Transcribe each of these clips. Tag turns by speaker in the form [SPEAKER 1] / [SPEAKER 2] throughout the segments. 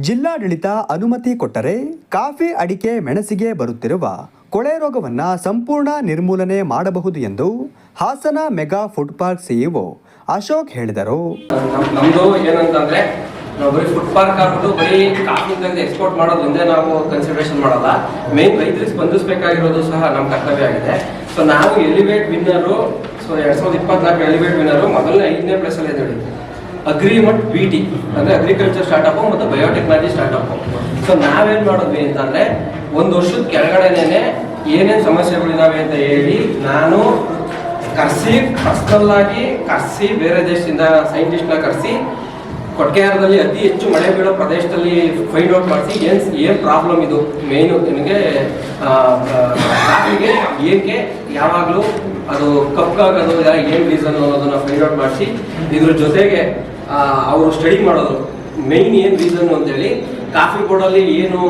[SPEAKER 1] ಜಿಲ್ಲಾಡಳಿತ ಅನುಮತಿ ಕೊಟ್ಟರೆ ಕಾಫಿ ಅಡಿಕೆ ಮೆಣಸಿಗೆ ಬರುತ್ತಿರುವ ಕೊಳೆ ರೋಗವನ್ನು ಸಂಪೂರ್ಣ ನಿರ್ಮೂಲನೆ ಮಾಡಬಹುದು ಎಂದು Hassan mega food park CEO Ashok ಹೇಳಿದರು.
[SPEAKER 2] ನಮ್- ನಮ್ದು ಏನಂತಂದ್ರೆ, ನಾವು ಬರೀ ಫುಡ್ ಪಾರ್ಕ್ ಆಗ್ಬಿಟ್ಟು ಬರೀ ಕಾಫಿ ತೆಗೆದು ಎಕ್ಸ್ಪೋರ್ಟ್ ಮಾಡೋದ್ರಿಂದ ನಾವು ಕನ್ಸಿಡರೇಷನ್ ಮಾಡಲ್ಲ. ಮೇನ್ ರೈತರಿಗೆ ಸ್ಪಂದಿಸಬೇಕಾಗಿರೋದು ಸಹ ನಮ್ಮ ಕರ್ತವ್ಯ ಆಗಿದೆ. ಸೊ ನಾವು ಎಲಿವೇಟ್ ವಿನ್ನರು ಸೊ ಎರಡ್ ಸಾವಿರದ ಇಪ್ಪತ್ನಾಲ್ಕು ಎಲಿವೇಟ್ ವಿನ್ನರು ಮೊದಲನೇ ಐದನೇ ಪ್ಲೇಸಲ್ಲಿ ಇದ್ದೀವಿ. ಅಗ್ರಿಮಟ್ ಬಿ ಟಿ ಅಂದ್ರೆ ಅಗ್ರಿಕಲ್ಚರ್ ಸ್ಟಾರ್ಟ್ಅಪ್ ಮತ್ತು ಬಯೋಟೆಕ್ನಾಲಜಿ ಸ್ಟಾರ್ಟ್ಅಪ್ ಸೊ ನಾವೇನ್ ಮಾಡಿದ್ವಿ ಅಂತಂದ್ರೆ, ಒಂದು ವರ್ಷದ ಕೆಳಗಡೆನೆ ಏನೇನು ಸಮಸ್ಯೆಗಳಿದಾವೆ ಅಂತ ಹೇಳಿ ನಾನು ಕರ್ಸಿ ಪರ್ಸ್ನಲ್ ಆಗಿ ಕರ್ಸಿ ಬೇರೆ ದೇಶದಿಂದ ಸೈಂಟಿಸ್ಟ್ನ ಕರ್ಸಿ ಕೊಟ್ಗೆಹಾರದಲ್ಲಿ ಅತಿ ಹೆಚ್ಚು ಮಳೆ ಬೀಳೋ ಪ್ರದೇಶದಲ್ಲಿ ಫೈಂಡ್ ಔಟ್ ಮಾಡಿಸಿ ಏನ್ ಏನ್ ಪ್ರಾಬ್ಲಮ್ ಇದು? ಮೇಯ್ನು ನಿಮಗೆ ಏಕೆ ಯಾವಾಗಲೂ ಅದು ಕಪ್ಪಾಗೋದು ಇಲ್ಲ ಏನ್ ರೀಸನ್ ಅನ್ನೋದನ್ನ ಫೈಂಡ್ ಔಟ್ ಮಾಡಿಸಿ ಇದ್ರ ಜೊತೆಗೆ ಅವರು ಸ್ಟಡಿ ಮಾಡೋದು. ಮೇಯ್ನ್ ಏನ್ ರೀಸನ್ ಅಂತೇಳಿ ಕಾಫಿ ಬೋರ್ಡಲ್ಲಿ ಏನು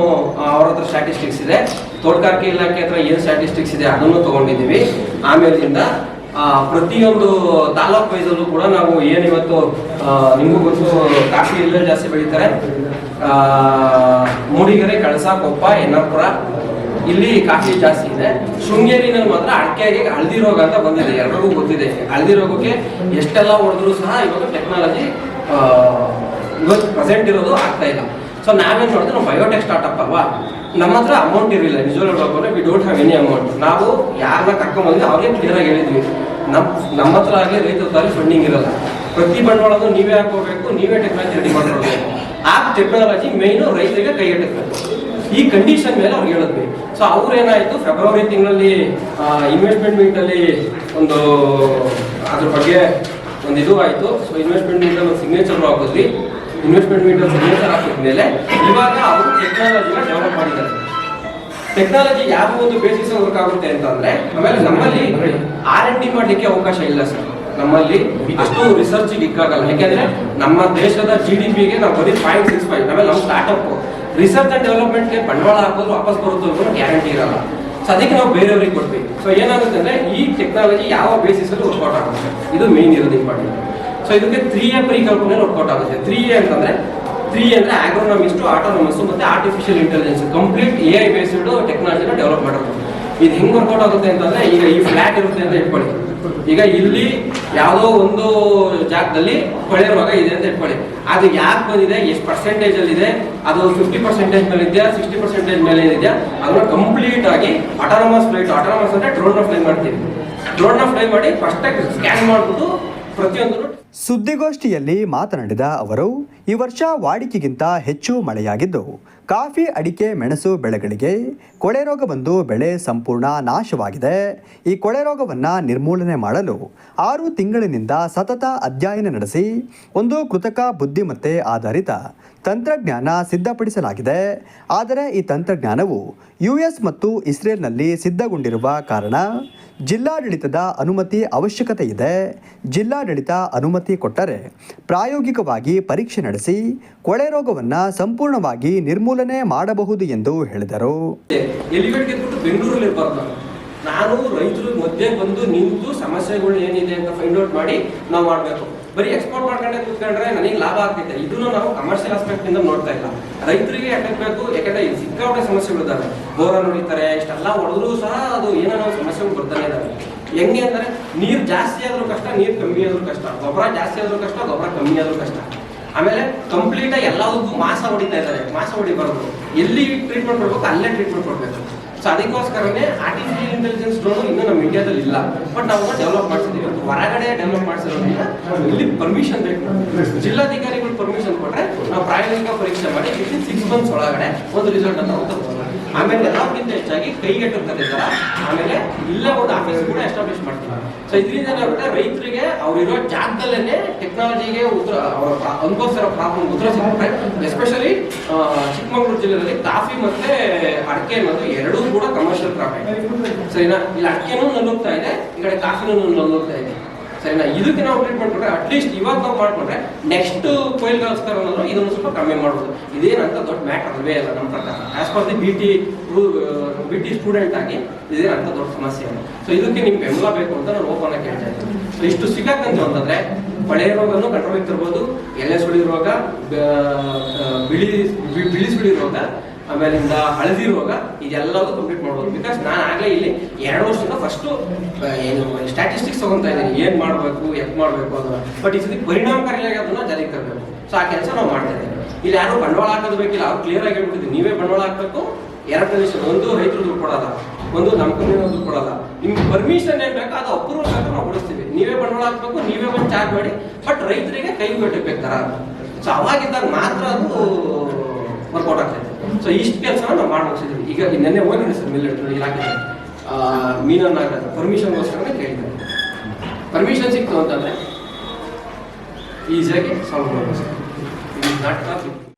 [SPEAKER 2] ಅವ್ರ ಹತ್ರ ಸ್ಟ್ಯಾಟಿಸ್ಟಿಕ್ಸ್ ಇದೆ. ತೋಟಗಾರಿಕೆ ಇಲಾಖೆ ಹತ್ರ ಏನು ಸ್ಟ್ಯಾಟಿಸ್ಟಿಕ್ಸ್ ಇದೆ ಅದನ್ನು ತಗೊಂಡಿದ್ದೀವಿ. ಆಮೇಲಿಂದ ಪ್ರತಿಯೊಂದು ತಾಲೂಕ್ ವೈಸಲ್ಲೂ ಕೂಡ ನಾವು ಏನು ಇವತ್ತು ಆ, ನಿಮಗೂ ಗೊತ್ತು ಕಾಫಿ ಇಲ್ಲೇ ಜಾಸ್ತಿ ಬೆಳೀತಾರೆ. ಮೂಡಿಗೆರೆ ಕಳಸ ಕೊಪ್ಪ ಎನ್ನಪುರ ಇಲ್ಲಿ ಕಾಫಿ ಜಾಸ್ತಿ ಇದೆ. ಶೃಂಗೇರಿನಲ್ಲಿ ಮಾತ್ರ ಅಡಕೆಗೆ ಹಳದಿ ರೋಗ ಅಂತ ಬಂದಿದೆ, ಎಲ್ರಿಗೂ ಗೊತ್ತಿದೆ. ಹಳದಿ ರೋಗಕ್ಕೆ ಎಷ್ಟೆಲ್ಲ ಹೊಡೆದ್ರು ಸಹ ಇವಾಗ ಟೆಕ್ನಾಲಜಿ ಇವತ್ತು ಪ್ರೆಸೆಂಟ್ ಇರೋದು ಆಗ್ತಾ ಇಲ್ಲ. ಸೊ ನಾವೇನು ಮಾಡಿದ್ರೆ ನಾವು ಬಯೋಟೆಕ್ ಸ್ಟಾರ್ಟ್ಅಪ್ ಅಲ್ವಾ? ನಮ್ಮ ಹತ್ರ ಅಮೌಂಟ್ ಇರಲಿಲ್ಲ ನಿಜವಾಗ ಹೇಳ್ಬೇಕಂದ್ರೆ we don't have any amount ನಾವು ಯಾರನ್ನ ಕರ್ಕೊಂಡ್ಬಂದು ಅವ್ರಿಗೆ ಕ್ಲಿಯರ್ ಆಗಿ ಹೇಳಿದ್ವಿ. ನಮ್ಮ ನಮ್ಮ ಹತ್ರ ಆಗಲಿ ರೈತರ ತಾಲಿ ಫಂಡಿಂಗ್ ಇರಲ್ಲ. ಪ್ರತಿ ಬಂಡವಾಳದ್ದು ನೀವೇ ಹಾಕೋಬೇಕು, ನೀವೇ ಟೆಕ್ನಾಲಜಿ ರೆಡಿ ಮಾಡ್ಕೊಳ್ಬೇಕು. ಆ ಟೆಕ್ನಾಲಜಿ ಮೇಯ್ನು ರೈತರಿಗೆ ಕೈ ಈ ಕಂಡೀಷನ್ ಮೇಲೆ ಅವ್ರಿಗೆ ಹೇಳಿದ್ವಿ ಸೊ ಅವ್ರು ಏನಾಯ್ತು? ಫೆಬ್ರವರಿ ತಿಂಗಳಲ್ಲಿ ಇನ್ವೆಸ್ಟ್ಮೆಂಟ್ ಮೀಟ್ ಅಲ್ಲಿ ಒಂದು, ಅದ್ರ ಬಗ್ಗೆ ಒಂದು ಇದು ಆಯ್ತು. ಸೊ ಇನ್ವೆಸ್ಟ್ಮೆಂಟ್ ಮೀಟ್ ಅಲ್ಲಿ ಸಿಗ್ನೇಚರ್ ಹಾಕಿದ್ವಿ. ಇನ್ವೆಸ್ಟ್ಮೆಂಟ್ ಮೀಟ್ ಅಲ್ಲಿ ಸಿಗ್ನೇಚರ್ ಹಾಕಿದ್ಮೇಲೆ ಇವಾಗ ಅವರು ಟೆಕ್ನಾಲಜಿನ ಡೆವಲಪ್ ಮಾಡಿದ್ದಾರೆ. ಟೆಕ್ನಾಲಜಿ ಯಾವ ಒಂದು ಬೇಸಿಸ್ ವರ್ಕ್ ಆಗುತ್ತೆ ಅಂತಂದ್ರೆ, ಆಮೇಲೆ ನಮ್ಮಲ್ಲಿ ಆರ್ ಎನ್ ಡಿ ಮಾಡ್ಲಿಕ್ಕೆ ಅವಕಾಶ ಇಲ್ಲ ಸರ್. ನಮ್ಮಲ್ಲಿ ಅಷ್ಟು ರಿಸರ್ಚ್ ಇಕ್ಕಾಗಲ್ಲ. ಯಾಕೆಂದ್ರೆ ನಮ್ಮ ದೇಶದ ಜಿ ಡಿ ಪಿಗೆ ನಾವು ಬರೀ ಪಾಯಿಂಟ್ ಸಿಕ್ಸ್ ಫೈವ್ ಆಮೇಲೆ ನಮ್ಮ ಸ್ಟಾರ್ಟ್ಅಪ್ ರಿಸರ್ಚ್ ಅಂಡ್ ಡೆವಲಪ್ಮೆಂಟ್ಗೆ ಬಂಡವಾಳ ಹಾಕೋದು ವಾಪಸ್ ಬರುತ್ತೆ ಅಂತ ಗ್ಯಾರಂಟಿ ಇರಲ್ಲ. ಸೊ ಅದಕ್ಕೆ ನಾವು ಬೇರೆಯವ್ರಿಗೆ ಕೊಡ್ತೀವಿ ಸೊ ಏನಾಗುತ್ತೆ ಅಂದ್ರೆ ಈ ಟೆಕ್ನಾಲಜಿ ಯಾವ ಬೇಸಿಸ್ ಅಲ್ಲಿ ವರ್ಕೌಟ್ ಆಗುತ್ತೆ? ಇದು ಮೇನ್ ಇರೋದು ಇಂಪಾರ್ಟೆಂಟ್ ಸೊ ಇದಕ್ಕೆ ತ್ರೀ ಎ ಪರಿಕಲ್ಪನೆ ವರ್ಕೌಟ್ ಆಗುತ್ತೆ. ತ್ರೀ ಎ ಅಂತಂದ್ರೆ ತ್ರೀ ಅಂದ್ರೆ ಆಗ್ರೋನಮಿಸ್ಟು ಆಟೋನಮಸ್ ಮತ್ತೆ artificial intelligence complete A I based ಟೆಕ್ನಾಲಜಿನ develop ಮಾಡೋದು. ಇದು ಹೆಂಗ್ ವರ್ಕೌಟ್ ಆಗುತ್ತೆ ಅಂತಂದ್ರೆ, ಈಗ ಈ ಫ್ಲಾಟ್ ಇರುತ್ತೆ ಅಂತ ಇಟ್ಕೊಳ್ಳಿ ಈಗ ಇಲ್ಲಿ ಯಾವುದೋ ಒಂದು ಜಾಗದಲ್ಲಿ ಕೊಳೆ ರೋಗ ಇದೆ ಅಂತ ಇಟ್ಕೊಳ್ಳಿ ಅದು ಯಾಕೆ ಬಂದಿದೆ? ಎಷ್ಟು ಪರ್ಸೆಂಟೇಜ್ ಅಲ್ಲಿ ಇದೆ? ಅದು ಫಿಫ್ಟಿ ಪರ್ಸೆಂಟೇಜ್ ಮೇಲೆ ಇದೆಯಾ? ಸಿಕ್ಸ್ಟಿ ಪರ್ಸೆಂಟೇಜ್ ಮೇಲೆ ಇದೆಯಾ ಅದನ್ನ ಕಂಪ್ಲೀಟ್ ಆಗಿ ಆಟೋನಮಸ್ ಫ್ಲೈಟ್ ಆಟೋನಮಸ್ ಅಂದ್ರೆ ಡ್ರೋನ್ ಫ್ಲೈ ಮಾಡ್ತೀವಿ. ಡ್ರೋನ್ ಫ್ಲೈ ಮಾಡಿ ಫಸ್ಟ್ ಸ್ಕ್ಯಾನ್ ಮಾಡ್ಬಿಟ್ಟು ಪ್ರತಿಯೊಂದು
[SPEAKER 1] ಸುದ್ದಿಗೋಷ್ಠಿಯಲ್ಲಿ ಮಾತನಾಡಿದ ಅವರು ಈ ವರ್ಷ ವಾಡಿಕೆಗಿಂತ ಹೆಚ್ಚು ಮಳೆಯಾಗಿದ್ದು, ಕಾಫಿ, ಅಡಿಕೆ, ಮೆಣಸು ಬೆಳೆಗಳಿಗೆ ಕೊಳೆ ರೋಗ ಬಂದು ಬೆಳೆ ಸಂಪೂರ್ಣ ನಾಶವಾಗಿದೆ. ಈ ಕೊಳೆ ರೋಗವನ್ನು ನಿರ್ಮೂಲನೆ ಮಾಡಲು ಆರು ತಿಂಗಳಿನಿಂದ ಸತತ ಅಧ್ಯಯನ ನಡೆಸಿ, ಒಂದು ಕೃತಕ ಬುದ್ಧಿಮತ್ತೆ ಆಧಾರಿತ ತಂತ್ರಜ್ಞಾನ ಸಿದ್ಧಪಡಿಸಲಾಗಿದೆ. ಆದರೆ ಈ ತಂತ್ರಜ್ಞಾನವು ಯು ಎಸ್ ಮತ್ತು ಇಸ್ರೇಲ್ನಲ್ಲಿ ಸಿದ್ಧಗೊಂಡಿರುವ ಕಾರಣ ಜಿಲ್ಲಾಡಳಿತದ ಅನುಮತಿ ಅವಶ್ಯಕತೆ ಇದೆ. ಜಿಲ್ಲಾಡಳಿತ ಅನುಮತಿ ಕೊಟ್ಟರೆ ಪ್ರಾಯೋಗಿಕವಾಗಿ ಪರೀಕ್ಷೆ ನಡೆಸಿ ಕೊಳೆ ರೋಗವನ್ನು ಸಂಪೂರ್ಣವಾಗಿ ನಿರ್ಮೂಲನೆ ಮಾಡಬಹುದು ಎಂದು ಹೇಳಿದರು.
[SPEAKER 2] ನಾನು. ರೈತರು ಮಧ್ಯೆ ಬಂದು ನಿಂತು ಸಮಸ್ಯೆಗಳು ಏನಿದೆ ಅಂತ ಫೈಂಡ್ ಔಟ್ ಮಾಡಿ ನಾವು ಮಾಡಬೇಕು. ಬರೀ ಎಕ್ಸ್ಪೋರ್ಟ್ ಮಾಡ್ಕೊಂಡೆ ಕೂತ್ಕೊಂಡ್ರೆ ನನಗೆ ಲಾಭ ಆಗ್ತಿದೆ ಇದನ್ನು ನಾವು ಕಮರ್ಷಿಯಲ್ ಆಸ್ಪೆಕ್ಟ್ ಇಂದ ನೋಡ್ತಾ ಇಲ್ಲ. ರೈತರಿಗೆ ಬೇಕು, ಯಾಕಂದ್ರೆ ಸಮಸ್ಯೆಗಳು ಇದ್ದಾವೆ ಬೋರ ನೋಡಿತಾರೆ ಇಷ್ಟೆಲ್ಲ ಹೊಡೆದ್ರು ಸಹ ಅದು ಏನೋ ಸಮಸ್ಯೆಗಳು ಬರ್ತಾನೆ ಇದ್ದಾವೆ ಹೆಂಗೆ ಅಂದರೆ ನೀರು ಜಾಸ್ತಿ ಆದ್ರೂ ಕಷ್ಟ, ನೀರು ಕಮ್ಮಿ ಆದ್ರೂ ಕಷ್ಟ. ಗೊಬ್ಬರ ಜಾಸ್ತಿ ಆದ್ರೂ ಕಷ್ಟ, ಗೊಬ್ಬರ ಕಮ್ಮಿ ಆದ್ರೂ ಕಷ್ಟ. ಆಮೇಲೆ ಕಂಪ್ಲೀಟ್ ಆಗಿ ಎಲ್ಲದಕ್ಕೂ ಮಾಸ ಹೊಡಿತಾ ಇದ್ದಾರೆ. ಮಾಸ ಹೊಡಿಬಾರ್ದು ಎಲ್ಲಿ ಟ್ರೀಟ್ಮೆಂಟ್ ಕೊಡ್ಬೇಕು, ಅಲ್ಲೇ ಟ್ರೀಟ್ಮೆಂಟ್ ಕೊಡ್ಬೇಕು. ಸೊ ಅದಕ್ಕೋಸ್ಕರನೇ ಆರ್ಟಿಫಿಷಿಯಲ್ ಇಂಟೆಲಿಜೆನ್ಸ್ ಡ್ರೋನ್ ಇನ್ನೂ ನಮ್ಮ ಇಂಡಿಯಾದಲ್ಲಿ ಇಲ್ಲ. ಬಟ್ ನಾವು ಡೆವಲಪ್ ಮಾಡ್ತಿದ್ದೀವಿ ಹೊರಗಡೆ ಡೆವಲಪ್ ಮಾಡಿಸಿರೋದ್ರಿಂದ ಇಲ್ಲಿ ಪರ್ಮಿಷನ್ ಬೇಕು. ಜಿಲ್ಲಾಧಿಕಾರಿಗಳು ಪರ್ಮಿಷನ್ ಕೊಟ್ಟರೆ ನಾವು ಪ್ರಾಯೋಗಿಕ ಪರೀಕ್ಷೆ ಮಾಡಿ ಇಲ್ಲಿ ಸಿಕ್ಸ್ ಮಂತ್ಸ್ ಒಳಗಡೆ ಒಂದು ರಿಸಲ್ಟ್ ಅಂತ ತಗೋಬಹುದು ಆಮೇಲೆ ಎಲ್ಲಕ್ಕಿಂತ ಹೆಚ್ಚಾಗಿ ತರ? ಆಮೇಲೆ ಇಲ್ಲ ಒಂದು ಆಫೀಸ್ ಕೂಡ ಎಸ್ಟಾಬ್ಲಿಷ್ ಮಾಡ್ತಾರೆ ಸೊ ಇದರಿಂದ ಏನಾಗುತ್ತೆ ರೈತರಿಗೆ ಅವ್ರಿರೋ ಜಾಗದಲ್ಲೇ ಟೆಕ್ನಾಲಜಿಗೆ ಉತ್ತರ ಅನುಭವಿಸಿರೋ ಪ್ರಾಬ್ಲಮ್ ಉತ್ತರ ಸಿಗುತ್ತೆ. ಎಸ್ಪೆಷಲಿ ಚಿಕ್ಕಮಗಳೂರು ಜಿಲ್ಲೆಯಲ್ಲಿ ಕಾಫಿ ಮತ್ತೆ ಅಡಿಕೆ ಅನ್ನೋದು ಎರಡೂ ಕೂಡ ಕಮರ್ಷಿಯಲ್ ಕ್ರಾಪ್ ಸರಿನಾ ಇಲ್ಲಿ ಅಡಿಕೆನೂ ನಲ್ಲೋಗ್ತಾ ಇದೆ, ಈ ಕಡೆ ಕಾಫಿನೂ ನಲ್ಲೋಗ್ತಾ ಇದೆ. ಸರಿನಾ? ಇದಕ್ಕೆ ನಾವು ಟ್ರೀಟ್ಮೆಂಟ್ ಕೊಟ್ರೆ ಅಟ್ಲೀಸ್ಟ್ ಇವಾಗ ನಾವು ಮಾಡಿಕೊಂಡ್ರೆ ನೆಕ್ಸ್ಟ್ ಕೊಯ್ಲ್ಗೋಸ್ಕರ ಇದನ್ನು ಸ್ವಲ್ಪ ಕಮ್ಮಿ ಮಾಡ್ಬೋದು. ಇದೇನಂತ ದೊಡ್ಡ ಮ್ಯಾಟರ್ ಅಲ್ವೇ ಅಲ್ಲ ನಮ್ಮ ಪ್ರಕಾರ. As per the B T B T student ಆಗಿ ಇದೇನಂತ ದೊಡ್ಡ ಸಮಸ್ಯೆ ಅಲ್ಲ ಸೊ ಇದಕ್ಕೆ ನಿಮ್ಗೆ ಬೆಂಬಲ ಬೇಕು ಅಂತ ನಾನು ಓಪನ್ ಹೇಳ್ತಾ ಇದ್ದೀನಿ. ಸೊ ಇಷ್ಟು ಸಿಗಕ್ಕಂತ ಅಂತಂದ್ರೆ ಕೊಳೆ ರೋಗನು ಕಂಟ್ರೋಲ್ ಎಲೆ ಸುಳಿ ರೋಗ ಬಿಳಿ ಬಿಳಿ ಸುಳಿ ರೋಗ ಆಮೇಲಿಂದ ಹಳದಿ ರೋಗ ಇದೆಲ್ಲದೂ ಕಂಪ್ಲೀಟ್ ಮಾಡ್ಬೋದು. ಬಿಕಾಸ್ ನಾನು ಆಗಲೇ ಇಲ್ಲಿ ಎರಡು ವರ್ಷದಿಂದ ಫಸ್ಟು ಏನು ಸ್ಟಾಟಿಸ್ಟಿಕ್ಸ್ ತಗೊಂತಾ ಇದ್ದೀನಿ. ಏನು ಮಾಡಬೇಕು ಯಾಕೆ ಮಾಡಬೇಕು ಅದನ್ನು ಬಟ್ ಈ ಸತಿ ಪರಿಣಾಮಕಾರಿಯಾಗಿ ಅದನ್ನ ಜಾರಿಗೆ ತರಬೇಕು. ಸೊ ಆ ಕೆಲಸ ನಾವು ಮಾಡ್ತಾ ಇಲ್ಲಿ ಯಾರು ಬಂಡವಾಳ ಹಾಕೋದು ಬೇಕಿಲ್ಲ. ಅವ್ರು ಕ್ಲಿಯರ್ ಆಗಿ ನೀವೇ ಬಂಡವಾಳ ಹಾಕಬೇಕು ಎರಡು ವಿಷಯ ಒಂದು ರೈತರು ದುಡ್ಡು ಕೊಡಲ್ಲ ಒಂದು ನಮ್ಮ ಕಂಪನಿ ದುಡ್ಡು ಕೊಡಲ್ಲ ನಿಮ್ಗೆ ಪರ್ಮಿಷನ್ ಏನು ಬೇಕೋ, ಅದು ಅಪ್ರೂವಲ್ ಬೇಕಾದ್ರೆ ನಾವು ಕೊಡಿಸ್ತೀವಿ. ನೀವೇ ಬಂಡವಾಳ ಹಾಕಬೇಕು, ನೀವೇ ಒಂದು ಚಾರ್ಜ್ ಮಾಡಿ ಬಟ್ ರೈತರಿಗೆ ಕೈ ಕಟ್ಟಬೇಕು ತರ. ಸೊ ಅವಾಗಿದ್ದಾಗ ಮಾತ್ರ ಅದು ವರ್ಕೌಟ್ ಆಗ್ತೈತೆ ಸೊ ಇಷ್ಟು ಕೆಲಸ ನಾವು ಮಾಡಿ ಈಗ ನಿನ್ನೆ ಹೋಗಿದೆ ಸರ್ ಮಿಲ್ ಇಲಾಖೆ ಮೀನನ್ನ ಪರ್ಮಿಷನ್ಗೋಸ್ಕರ ಕೇಳಿದ್ದಾರೆ ಪರ್ಮಿಷನ್ ಸಿಕ್ತು ಅಂತಂದ್ರೆ ಈಸಿಯಾಗಿ ಸಾಲ್ವ್ ಮಾಡ್ಬೋದು ಸರ್. ನಾಟ್ ನಾಟಕ